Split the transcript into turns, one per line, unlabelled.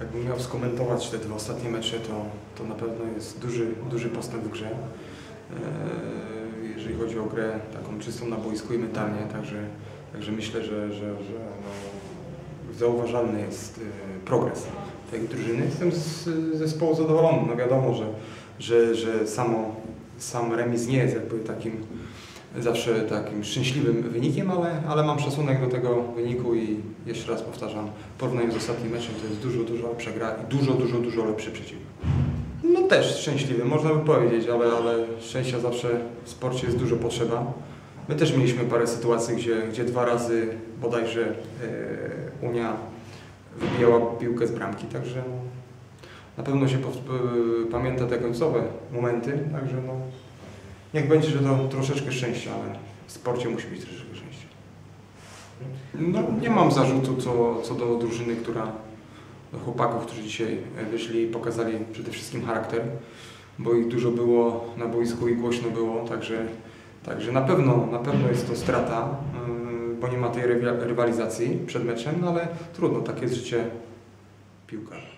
jakbym miał skomentować te dwa ostatnie mecze, to, to na pewno jest duży, duży postęp w grze. Eee, Jeżeli chodzi o grę taką czystą na boisku i mentalnie, także, także myślę, że, że, że no, zauważalny jest e, progres tej drużyny. Jestem z zespołu zadowolony. No wiadomo, że, że, że samo, sam remis nie jest jakby takim zawsze takim szczęśliwym wynikiem, ale, ale mam szacunek do tego wyniku i jeszcze raz powtarzam, w porównaniu z ostatnim meczem to jest dużo, dużo lepsza gra i dużo, dużo, dużo lepszy przeciwnik. No też szczęśliwy, można by powiedzieć, ale, ale szczęścia zawsze w sporcie jest dużo potrzeba. My też mieliśmy parę sytuacji, gdzie, gdzie dwa razy bodajże e, Unia wybijała piłkę z bramki, także no, na pewno się e, pamięta te końcowe momenty, także no, niech będzie, że to troszeczkę szczęścia, ale w sporcie musi być troszeczkę szczęścia. No, nie mam zarzutu co, co do drużyny, która do chłopaków, którzy dzisiaj wyszli i pokazali przede wszystkim charakter, bo ich dużo było na boisku i głośno było, także, także na pewno na pewno jest to strata, yy, bo nie ma tej rywa- rywalizacji przed meczem, no ale trudno, takie jest życie piłkarza.